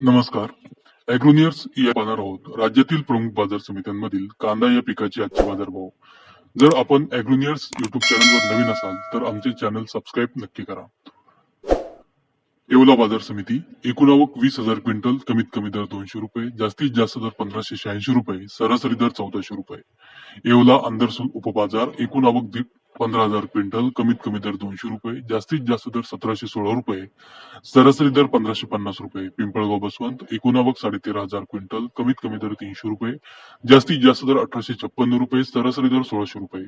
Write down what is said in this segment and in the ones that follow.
नमस्कार. अॅग्रोनियर्स या पाहणार आहोत. राज्यातील प्रमुख बाजार समित्यांमधील कांदा या पिकाचे आजचे बाजारभाव. जर आपण अॅग्रोनियर्स युट्यूब चॅनलवर नवीन असाल तर आमचे चॅनल सबस्क्राईब नक्की करा. येवला बाजार समिती एकूण आवक वीस हजार क्विंटल कमीत कमी दर दोनशे रुपये जास्तीत जास्त दर पंधराशे शहाऐंशी रुपये सरासरी दर चौदाशे रुपये. येवला अंदरसूल उपबाजार एकूण आवक दीड पंधरा हजार क्विंटल कमीत कमी दर दोनशे रुपये जास्तीत जास्त दर सतराशे सोळा रुपये सरासरी दर पंधराशे पन्नास रुपये पिंपळगाव बसवंत एकूण आवक साडेतेरा हजार क्विंटल कमीत कमी दर तीनशे रुपये जास्तीत जास्त दर अठराशे छप्पन्न रुपये सरासरी दर सोळाशे रुपये.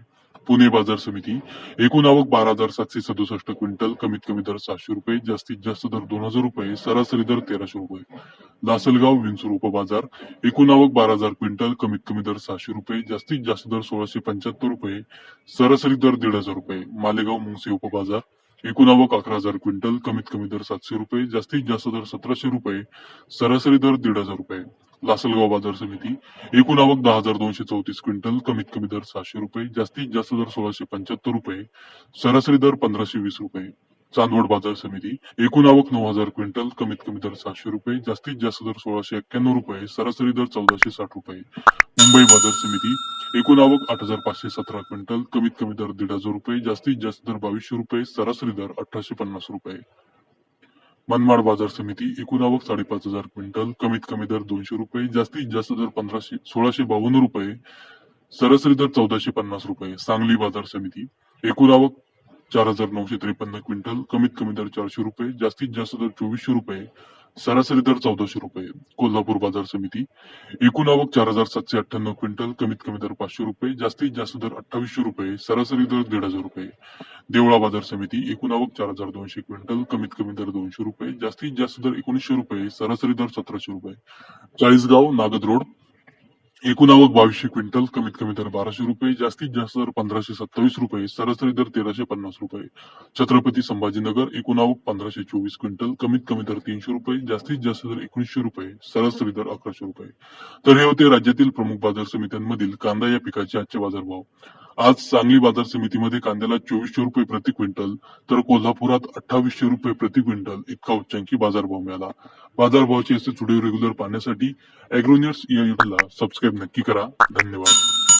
पुणे बाजार समिती एकूण आवक बारा हजार सातशे सदुसष्ट क्विंटल कमीत कमी दर सातशे रुपये जास्तीत जास्त दर दोन हजार रुपये सरासरी दर तेराशे रुपये. लासलगाव विंचूर उपबाजार एकूण आवक बारा हजार क्विंटल कमीत कमी दर सहाशे रुपये जास्तीत जास्त दर सोळाशे पंच्याहत्तर रुपये सरासरी दर दीड हजार रुपये. मालेगाव मुंगसे उपबाजार एकूण आवक अकरा हजार क्विंटल कमीत कमी दर सातशे रुपये जास्तीत जास्त दर सतराशे रुपये सरासरी दर दीड हजार रुपये. लासलगाव बाजार समिती एकूण आवक दहा हजार दोनशे चौतीस क्विंटल कमीत कमी दर सहाशे रुपये जास्तीत जास्त दर सोळाशे पंच्याहत्तर रुपये सरासरी दर पंधराशे वीस रुपये. चांदवड बाजार समिती एकूण आवक नऊ हजार क्विंटल कमीत कमी दर सहाशे रुपये जास्तीत जास्त दर सोळाशे एक्क्याण्णव रुपये सरासरी दर चौदाशे साठ रुपये. मुंबई बाजार समिती एकूण आवक आठ हजार पाचशे सतरा क्विंटल कमीत कमी दर दीड हजार रुपये जास्तीत जास्त दर बावीसशे रुपये सरासरी दर अठराशे पन्नास रुपये. मनमाड बाजार समिती एकूण आवक साडेपाच हजार क्विंटल कमीत कमी दर दोनशे रुपये जास्तीत जास्त दर पंधराशे सोळाशे बावन्न रुपये सरासरी दर चौदाशे पन्नास रुपये. सांगली बाजार समिती एकूण आवक चार हजार नऊशे त्रेपन्न क्विंटल कमीत कमी दर चारशे रुपये जास्तीत जास्त दर चोवीसशे रुपये सरासरी दर चौदाशे रुपये. कोल्हापूर बाजार समिती एकूण आवक चार हजार सातशे अठ्ठ्याण्णव क्विंटल कमीत कमी दर पाचशे रुपये जास्तीत जास्त दर अठ्ठावीसशे रुपये सरासरी दर दीड हजार रुपये. देवळा बाजार समिती एकूण आवक चार हजार दोनशे क्विंटल कमीत कमी दर दोनशे रुपये जास्तीत जास्त दर एकोणीसशे रुपये सरासरी दर सतराशे रुपये. चाळीसगाव नागद रोड एकूण आवक बावीसशे क्विंटल कमीत कमी दर बाराशे रुपये जास्तीत जास्त दर पंधराशे सत्तावीस रुपये सरासरी दर तेराशे पन्नास रुपये. छत्रपती संभाजीनगर एकूण आवक पंधराशे चोवीस क्विंटल कमीत कमी दर तीनशे रुपये जास्तीत जास्त दर एकोणीसशे रुपये सरासरी दर अकराशे रुपये. तर हे होते राज्यातील प्रमुख बाजार समित्यांमधील कांदा या पिकाचे आजचे बाजारभाव. आज सांगली बाजार समितीमध्ये कांद्याला चोवीसशे रुपये प्रति क्विंटल तर कोल्हापुरात अठ्ठावीसशे रुपये प्रति क्विंटल इतका उच्चांकी बाजारभाव मिळाला. बाजारभावाचे असे व्हिडिओ रेग्युलर पाहण्यासाठी अॅग्रोनियर्स या युट्यूबला सबस्क्राईब नक्की करा. धन्यवाद.